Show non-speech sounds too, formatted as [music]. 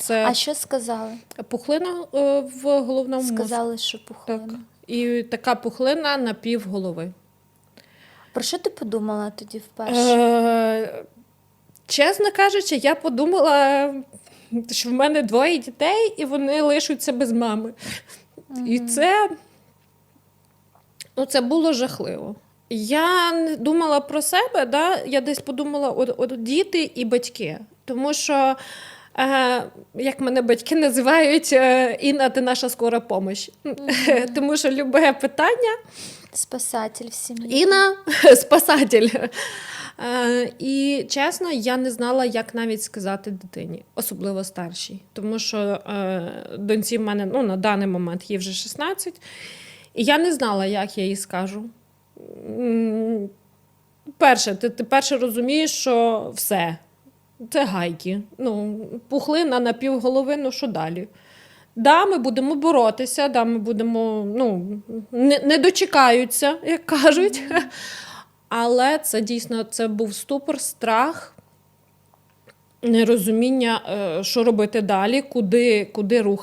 Це А що сказали? пухлина е, в головному мозку. Сказали, що Так. пухлина. І така пухлина на пів голови. Про що ти подумала тоді вперше? Е, чесно кажучи, я подумала, що в мене двоє дітей, і вони лишаться без мами. І це, ну, це було жахливо. Я не думала про себе, да? я десь подумала от, от діти і батьки. Тому що, як мене батьки називають, е, Інна, ти наша скора помощь. [laughs] Тому що любе питання Спасатель в сім'ї. Інна [laughs] спасатель. Е, І чесно, я не знала, як навіть сказати дитині, особливо старшій. Тому що е, доньці в мене ну, на даний момент їй вже 16, і я не знала, як я їй скажу. Перше, ти, ти перше розумієш, що все, це гайки. Ну, пухлина на півголови, ну що далі? Да, ми будемо боротися, да, ми будемо, ну, не, не дочекаються, як кажуть. Але це дійсно це був ступор, страх, нерозуміння, е, що робити далі, куди, куди рухати.